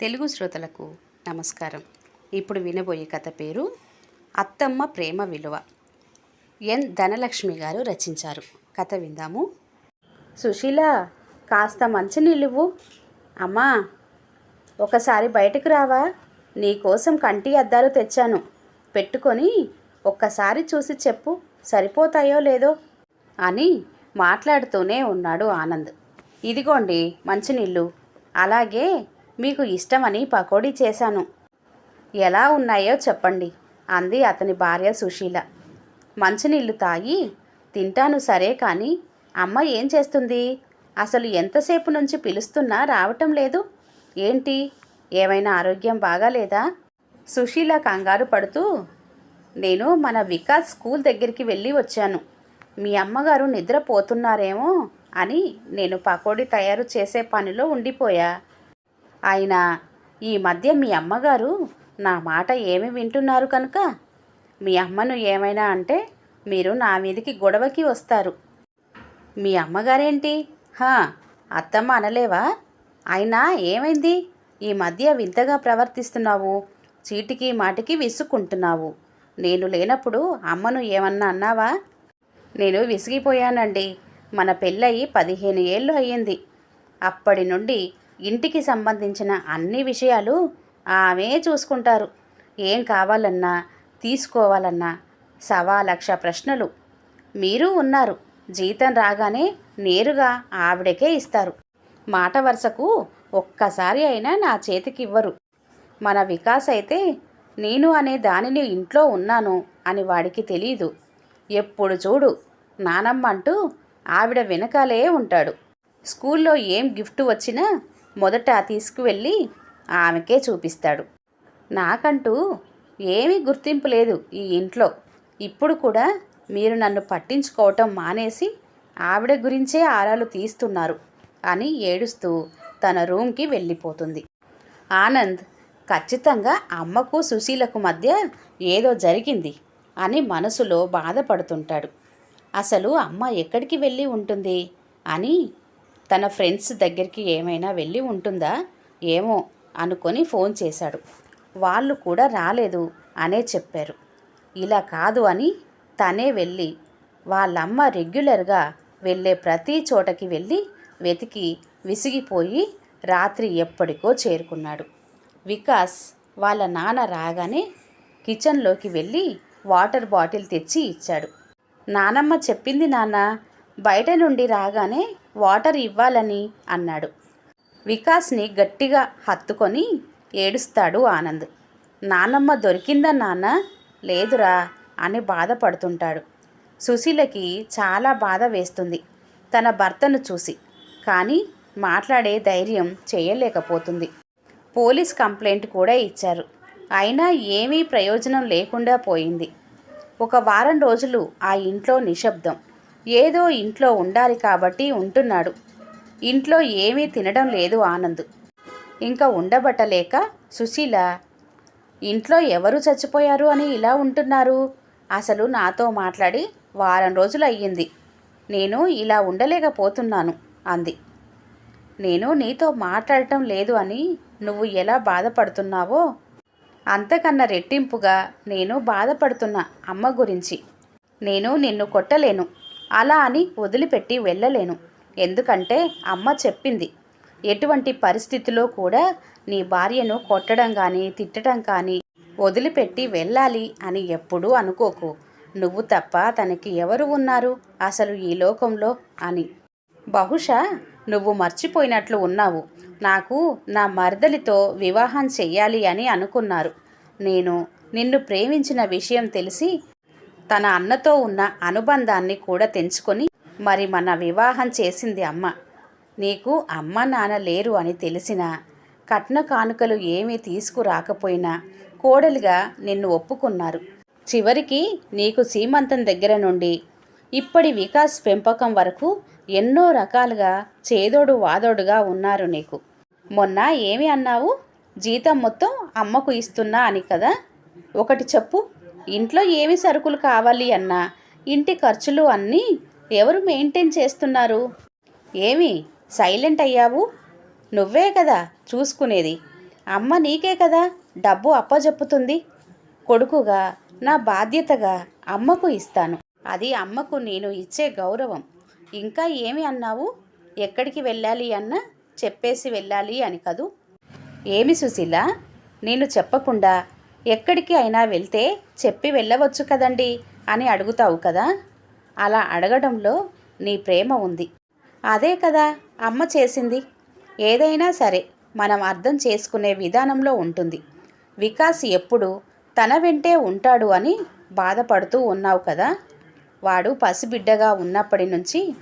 తెలుగు శ్రోతలకు నమస్కారం. ఇప్పుడు వినబోయే కథ పేరు అత్తమ్మ ప్రేమ విలువ. ఎన్ ధనలక్ష్మి గారు రచించారు. కథ విందాము. సుశీల కాస్త మంచి నిలువు అమ్మా ఒకసారి బయటకు రావా? నీకోసం కంటి అద్దాలు తెచ్చాను. పెట్టుకొని ఒక్కసారి చూసి చెప్పు. సరిపోతాయో లేదో? అని మాట్లాడుతూనే ఉన్నాడు ఆనంద్. ఇదిగోండి మంచినీళ్ళు. అలాగే మీకు ఇష్టమని పకోడీ చేశాను. ఎలా ఉన్నాయో చెప్పండి అంది అతని భార్య సుశీల. మంచినీళ్ళు తాగి తింటాను సరే కానీ అమ్మ ఏం చేస్తుంది? అసలు ఎంతసేపు నుంచి పిలుస్తున్నా రావటం లేదు. ఏంటి? ఏమైనా ఆరోగ్యం బాగాలేదా? సుశీల కంగారు పడుతూ నేను మన వికాస్ స్కూల్ దగ్గరికి వెళ్ళి వచ్చాను. మీ అమ్మగారు నిద్రపోతున్నారేమో అని నేను పకోడీ తయారు చేసే పనిలో ఉండిపోయా. అయినా ఈ మధ్య మీ అమ్మగారు నా మాట ఏమి వింటున్నారు కనుక? మీ అమ్మను ఏమైనా అంటే మీరు నా మీదికి గొడవకి వస్తారు. మీ అమ్మగారేంటి? హా అత్తమ్మ అనలేవా? అయినా ఏమైంది? ఈ మధ్య వింతగా ప్రవర్తిస్తున్నావు చీటికి మాటికి విసుక్కుంటున్నావు. నేను లేనప్పుడు అమ్మను ఏమన్నా అన్నావా? నేను విసిగిపోయానండి. మన పెళ్ళయి పదిహేను ఏళ్ళు అయ్యింది. అప్పటి నుండి ఇంటికి సంబంధించిన అన్ని విషయాలు ఆమె చూసుకుంటారు. ఏం కావాలన్నా తీసుకోవాలన్నా సవా లక్ష ప్రశ్నలు. మీరు ఉన్నారు. జీతం రాగానే నేరుగా ఆవిడకే ఇస్తారు. మాట వరుసకు ఒక్కసారి అయినా నా చేతికి ఇవ్వరు మన వికాస్ అయితే నేను అనే దానిని ఇంట్లో ఉన్నాను అని వాడికి తెలీదు. ఎప్పుడు చూడు నానమ్మ అంటూ ఆవిడ వెనకాలే ఉంటాడు. స్కూల్లో ఏం గిఫ్ట్ వచ్చినా మొదట తీసుకువెళ్ళి ఆమెకే చూపిస్తాడు. నాకంటూ ఏమీ గుర్తింపు లేదు ఈ ఇంట్లో. ఇప్పుడు కూడా మీరు నన్ను పట్టించుకోవటం మానేసి ఆవిడ గురించే ఆరాలు తీస్తున్నారు అని ఏడుస్తూ తన రూమ్కి వెళ్ళిపోతుంది. ఆనంద్ ఖచ్చితంగా అమ్మకు సుశీలకు మధ్య ఏదో జరిగింది అని మనసులో బాధపడుతుంటాడు. అసలు అమ్మ ఎక్కడికి వెళ్ళి ఉంటుంది? అని తన ఫ్రెండ్స్ దగ్గరికి ఏమైనా వెళ్ళి ఉంటుందా? ఏమో అనుకొని ఫోన్ చేశాడు. వాళ్ళు కూడా రాలేదు అనే చెప్పారు. ఇలా కాదు అని తనే వెళ్ళి వాళ్ళమ్మ రెగ్యులర్గా వెళ్ళే ప్రతి చోటకి వెళ్ళి వెతికి విసిగిపోయి రాత్రి ఎప్పటికో చేరుకున్నాడు. వికాస్ వాళ్ళ నాన్న రాగానే కిచెన్లోకి వెళ్ళి వాటర్ బాటిల్ తెచ్చి ఇచ్చాడు. నానమ్మ చెప్పింది నాన్న బయట నుండి రాగానే వాటర్ ఇవ్వాలని అన్నాడు. వికాస్ని గట్టిగా హత్తుకొని ఏడుస్తాడు ఆనంద్. నానమ్మ దొరికిందా నాన్న? లేదురా అని బాధపడుతుంటాడు. సుశీలకి చాలా బాధ వేస్తుంది. తన భర్తను చూసి. కానీ మాట్లాడే ధైర్యం చేయలేకపోతుంది. పోలీస్ కంప్లైంట్ కూడా ఇచ్చారు. అయినా ఏమీ ప్రయోజనం లేకుండా పోయింది. ఒక వారం రోజులు ఆ ఇంట్లో నిశ్శబ్దం. ఏదో ఇంట్లో ఉండాలి కాబట్టి ఉంటున్నాడు. ఇంట్లో ఏమీ తినడం లేదు ఆనంద్. ఇంకా ఉండబట్టలేక సుశీల ఇంట్లో ఎవరు చచ్చిపోయారు అని ఇలా ఉంటున్నారు? అసలు నాతో మాట్లాడి వారం రోజులు అయ్యింది. నేను ఇలా ఉండలేకపోతున్నాను అంది. నేను నీతో మాట్లాడటం లేదు అని నువ్వు ఎలా బాధపడుతున్నావో? అంతకన్నా రెట్టింపుగా నేను బాధపడుతున్న అమ్మ గురించి. నేను నిన్ను కొట్టలేను. అలా అని వదిలిపెట్టి వెళ్ళలేను. ఎందుకంటే అమ్మ చెప్పింది ఎటువంటి పరిస్థితిలో కూడా నీ భార్యను కొట్టడం కానీ తిట్టడం కానీ వదిలిపెట్టి వెళ్ళాలి అని ఎప్పుడూ అనుకోకు. నువ్వు తప్ప తనకి ఎవరు ఉన్నారు అసలు ఈ లోకంలో అని. బహుశా నువ్వు మర్చిపోయినట్లు ఉన్నావు. నాకు నా మరదలితో వివాహం చెయ్యాలి అని అనుకున్నారు. నేను నిన్ను ప్రేమించిన విషయం తెలిసి తన అన్నతో ఉన్న అనుబంధాన్ని కూడా తెంచుకొని మరి మన వివాహం చేసింది అమ్మ. నీకు అమ్మ నాన్న లేరు అని తెలిసినా కట్న కానుకలు ఏమీ తీసుకురాకపోయినా కోడలుగా నిన్ను ఒప్పుకున్నారు. చివరికి నీకు సీమంతం దగ్గర నుండి ఇప్పటి వికాస్ పెంపకం వరకు ఎన్నో రకాలుగా చేదోడు వాదోడుగా ఉన్నారు నీకు. మొన్న ఏమి అన్నావు? జీతం మొత్తం అమ్మకు ఇస్తున్నా అని కదా? ఒకటి చెప్పు. ఇంట్లో ఏమి సరుకులు కావాలి అన్నా? ఇంటి ఖర్చులు అన్నీ ఎవరు మెయింటైన్ చేస్తున్నారు? ఏమి? సైలెంట్ అయ్యావు? నువ్వే కదా చూసుకునేది. అమ్మ నీకే కదా డబ్బు అప్పజెప్పుతుంది. కొడుకుగా నా బాధ్యతగా అమ్మకు ఇస్తాను. అది అమ్మకు నేను ఇచ్చే గౌరవం. ఇంకా ఏమి అన్నావు? ఎక్కడికి వెళ్ళాలి అన్నా? చెప్పేసి వెళ్ళాలి అని కదూ? ఏమి సుశీల? నేను చెప్పకుండా ఎక్కడికి అయినా వెళ్తే చెప్పి వెళ్ళవచ్చు కదండి అని అడుగుతావు కదా? అలా అడగడంలో నీ ప్రేమ ఉంది. అదే కదా అమ్మ చేసింది. ఏదైనా సరే మనం అర్థం చేసుకునే విధానంలో ఉంటుంది. వికాస్ ఎప్పుడు తన వెంటే ఉంటాడు అని బాధపడుతూ ఉన్నావు కదా? వాడు పసిబిడ్డగా ఉన్నప్పటి నుంచి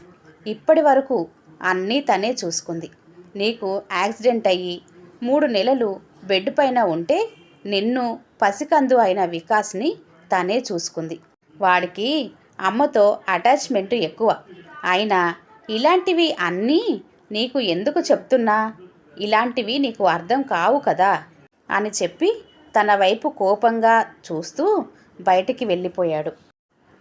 ఇప్పటి వరకు అన్నీ తనే చూసుకుంది. నీకు యాక్సిడెంట్ అయ్యి మూడు నెలలు బెడ్ పైన ఉంటే నిన్ను పసికందు అయిన వికాస్ని తనే చూసుకుంది. వాడికి అమ్మతో అటాచ్మెంట్ ఎక్కువ. అయినా ఇలాంటివి అన్నీ నీకు ఎందుకు చెప్తున్నా? ఇలాంటివి నీకు అర్థం కావు కదా? అని చెప్పి తన వైపు కోపంగా చూస్తూ బయటికి వెళ్ళిపోయాడు.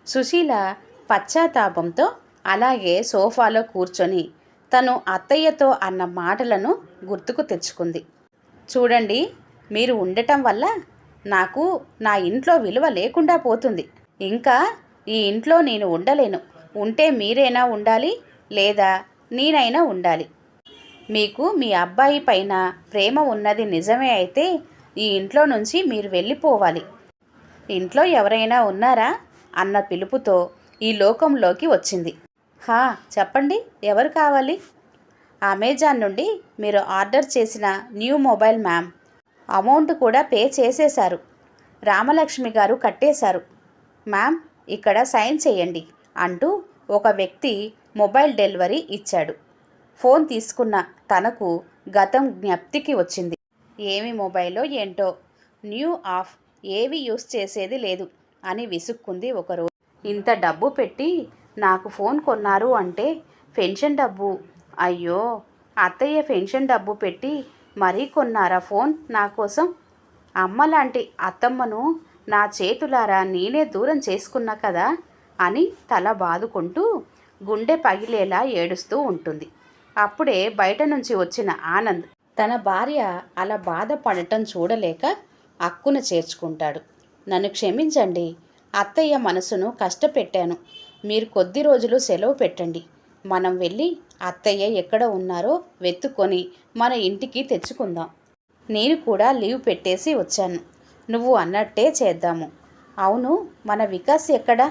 సుశీల పశ్చాత్తాపంతో అలాగే సోఫాలో కూర్చొని తను అత్తయ్యతో అన్న మాటలను గుర్తుకు తెచ్చుకుంది. చూడండి మీరు ఉండటం వల్ల నాకు నా ఇంట్లో విలువ లేకుండా పోతుంది. ఇంకా ఈ ఇంట్లో నేను ఉండలేను. ఉంటే మీరైనా ఉండాలి లేదా నేనైనా ఉండాలి. మీకు మీ అబ్బాయి పైన ప్రేమ ఉన్నది నిజమే అయితే ఈ ఇంట్లో నుంచి మీరు వెళ్ళిపోవాలి. ఇంట్లో ఎవరైనా ఉన్నారా? అన్న పిలుపుతో ఈ లోకంలోకి వచ్చింది. హా చెప్పండి ఎవరు కావాలి? అమెజాన్ నుండి మీరు ఆర్డర్ చేసిన న్యూ మొబైల్ మ్యామ్. అమౌంట్ కూడా పే చేసేశారు. రామలక్ష్మి గారు కట్టేశారు. మ్యామ్ ఇక్కడ సైన్ చేయండి అంటూ ఒక వ్యక్తి మొబైల్ డెలివరీ ఇచ్చాడు. ఫోన్ తీసుకున్న తనకు గతం జ్ఞప్తికి వచ్చింది. ఏమి మొబైలో ఏంటో? న్యూ ఆఫ్ ఏవి యూస్ చేసేది లేదు అని విసుక్కుంది ఒకరోజు. ఇంత డబ్బు పెట్టి నాకు ఫోన్ కొన్నారు అంటే పెన్షన్ డబ్బు? అయ్యో అత్తయ్య పెన్షన్ డబ్బు పెట్టి మరీ కొన్నారా ఫోన్? నా కోసం అమ్మ లాంటి అత్తమ్మను నా చేతులారా నేనే దూరం చేసుకున్నా కదా అని తల బాదుకుంటూ గుండె పగిలేలా ఏడుస్తూ ఉంటుంది. అప్పుడే బయట నుంచి వచ్చిన ఆనంద్ తన భార్య అలా బాధపడటం చూడలేక అక్కున చేర్చుకుంటాడు. నన్ను క్షమించండి అత్తయ్య మనసును కష్టపెట్టాను. మీరు కొద్ది రోజులు సెలవు పెట్టండి. మనం వెళ్ళి అత్తయ్య ఎక్కడ ఉన్నారో వెతుక్కొని మన ఇంటికి తెచ్చుకుందాం. నేను కూడా లీవ్ పెట్టేసి వచ్చాను. నువ్వు అన్నట్టే చేద్దాము. అవును మన వికాస్ ఎక్కడా?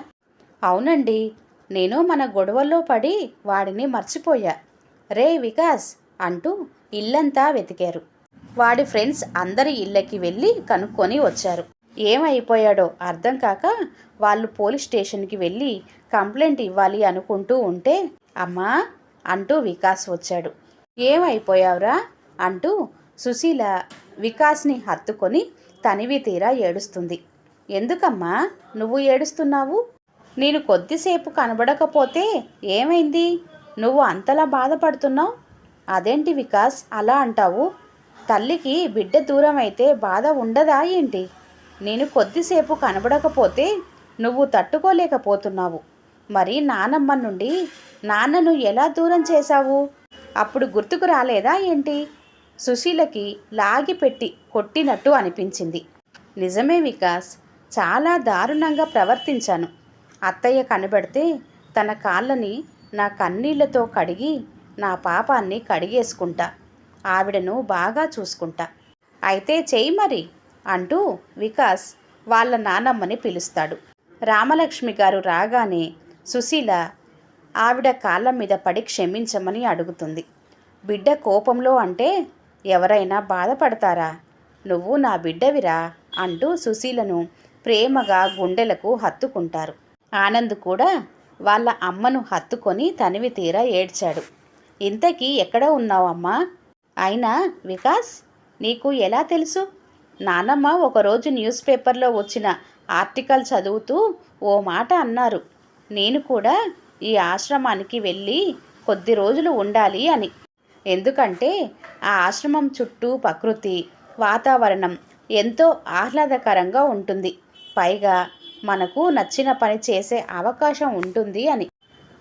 అవునండి నేను మన గొడవల్లో పడి వాడిని మర్చిపోయా. రే వికాస్ అంటూ ఇల్లంతా వెతికారు. వాడి ఫ్రెండ్స్ అందరి ఇళ్ళకి వెళ్ళి కనుక్కొని వచ్చారు. ఏమైపోయాడో అర్థం కాక వాళ్ళు పోలీస్ స్టేషన్కి వెళ్ళి కంప్లైంట్ ఇవ్వాలి అనుకుంటూ ఉంటే అమ్మా అంటూ వికాస్ వచ్చాడు. ఏమైపోయావురా? అంటూ సుశీల వికాస్ని హత్తుకొని తనివి తీరా ఏడుస్తుంది. ఎందుకమ్మా? నువ్వు ఏడుస్తున్నావు? నేను కొద్దిసేపు కనబడకపోతే ఏమైంది? నువ్వు అంతలా బాధపడుతున్నావు? అదేంటి వికాస్ అలా అంటావు? తల్లికి బిడ్డ దూరం అయితే బాధ ఉండదా ఏంటి? నేను కొద్దిసేపు కనబడకపోతే నువ్వు తట్టుకోలేకపోతున్నావు. మరి నానమ్మ నుండి నాన్నను ఎలా దూరం చేశావు? అప్పుడు గుర్తుకు రాలేదా ఏంటి? సుశీలకి లాగిపెట్టి కొట్టినట్టు అనిపించింది. నిజమే వికాస్ చాలా దారుణంగా ప్రవర్తించాను. అత్తయ్య కనబడితే తన కాళ్ళని నా కన్నీళ్ళతో కడిగి నా పాపాన్ని కడిగేసుకుంటా ఆవిడను బాగా చూసుకుంటా. అయితే చేయి మరి అంటూ వికాస్ వాళ్ళ నానమ్మని పిలుస్తాడు. రామలక్ష్మి గారు రాగానే సుశీల ఆవిడ కాళ్ళ మీద పడి క్షమించమని అడుగుతుంది. బిడ్డ కోపంలో అంటే ఎవరైనా బాధపడతారా? నువ్వు నా బిడ్డవిరా అంటూ సుశీలను ప్రేమగా గుండెలకు హత్తుకుంటారు. ఆనంద్ కూడా వాళ్ళ అమ్మను హత్తుకొని తనివి తీరా ఏడ్చాడు. ఇంతకీ ఎక్కడ ఉన్నావమ్మా అయినా వికాస్ నీకు ఎలా తెలుసు? నానమ్మ ఒకరోజు న్యూస్ పేపర్లో వచ్చిన ఆర్టికల్ చదువుతూ ఓ మాట అన్నారు. నేను కూడా ఈ ఆశ్రమానికి వెళ్ళి కొద్ది రోజులు ఉండాలి అని. ఎందుకంటే ఆ ఆశ్రమం చుట్టూ ప్రకృతి వాతావరణం ఎంతో ఆహ్లాదకరంగా ఉంటుంది. పైగా మనకు నచ్చిన పని చేసే అవకాశం ఉంటుంది అని.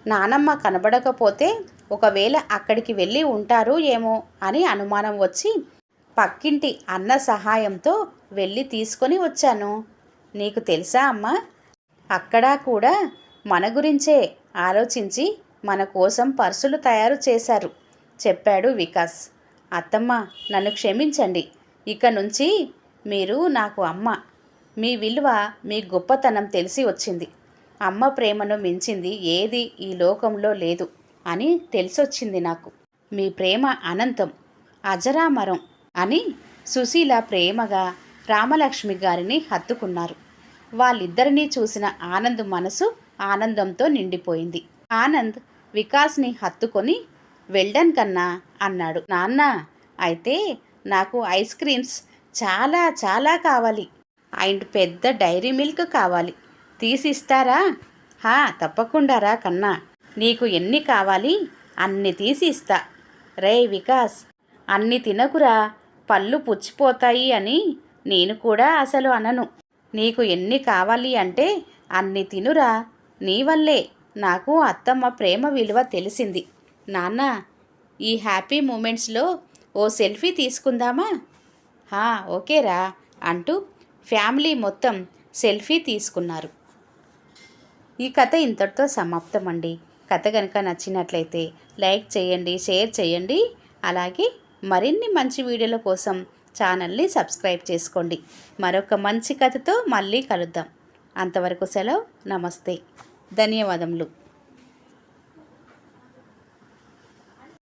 నానమ్మ కనబడకపోతే ఒకవేళ అక్కడికి వెళ్ళి ఉంటారు ఏమో అని అనుమానం వచ్చి పక్కింటి అన్న సహాయంతో వెళ్ళి తీసుకొని వచ్చాను. నీకు తెలుసా అమ్మా? అక్కడ కూడా మన గురించే ఆలోచించి మన కోసం పర్సులు తయారు చేశారు చెప్పాడు వికాస్. అత్తమ్మ నన్ను క్షమించండి. ఇక నుంచి మీరు నాకు అమ్మ. మీ విలువ మీ గొప్పతనం తెలిసి వచ్చింది. అమ్మ ప్రేమను మించింది ఏది ఈ లోకంలో లేదు అని తెలిసొచ్చింది నాకు. మీ ప్రేమ అనంతం అజరామరం అని సుశీల ప్రేమగా రామలక్ష్మి గారిని హత్తుకున్నారు. వాళ్ళిద్దరినీ చూసిన ఆనంద్ మనసు ఆనందంతో నిండిపోయింది. ఆనంద్ వికాస్ని హత్తుకొని వెల్డన్ కన్నా అన్నాడు. నాన్న అయితే నాకు ఐస్ క్రీమ్స్ చాలా చాలా కావాలి. అండ్ పెద్ద డైరీ మిల్క్ కావాలి. తీసిస్తారా? హా తప్పకుండా రా కన్నా. నీకు ఎన్ని కావాలి అన్ని తీసి ఇస్తా రే వికాస్ అన్ని తినకురా. పళ్ళు పుచ్చిపోతాయి అని నేను కూడా అసలు అనను. నీకు ఎన్ని కావాలి అంటే అన్ని తినురా. నీ వల్లే నాకు అత్తమ్మ ప్రేమ విలువ తెలిసింది. నాన్న ఈ హ్యాపీ మూమెంట్స్లో ఓ సెల్ఫీ తీసుకుందామా? హా ఓకేరా అంటూ ఫ్యామిలీ మొత్తం సెల్ఫీ తీసుకున్నారు. ఈ కథ ఇంతటితో సమాప్తం అండి కథ కనుక నచ్చినట్లయితే లైక్ చేయండి షేర్ చేయండి. అలాగే మరిన్ని మంచి వీడియోల కోసం ఛానల్ని సబ్స్క్రైబ్ చేసుకోండి. మరొక మంచి కథతో మళ్ళీ కలుద్దాం. అంతవరకు సెలవు. నమస్తే. ధన్యవాదములు.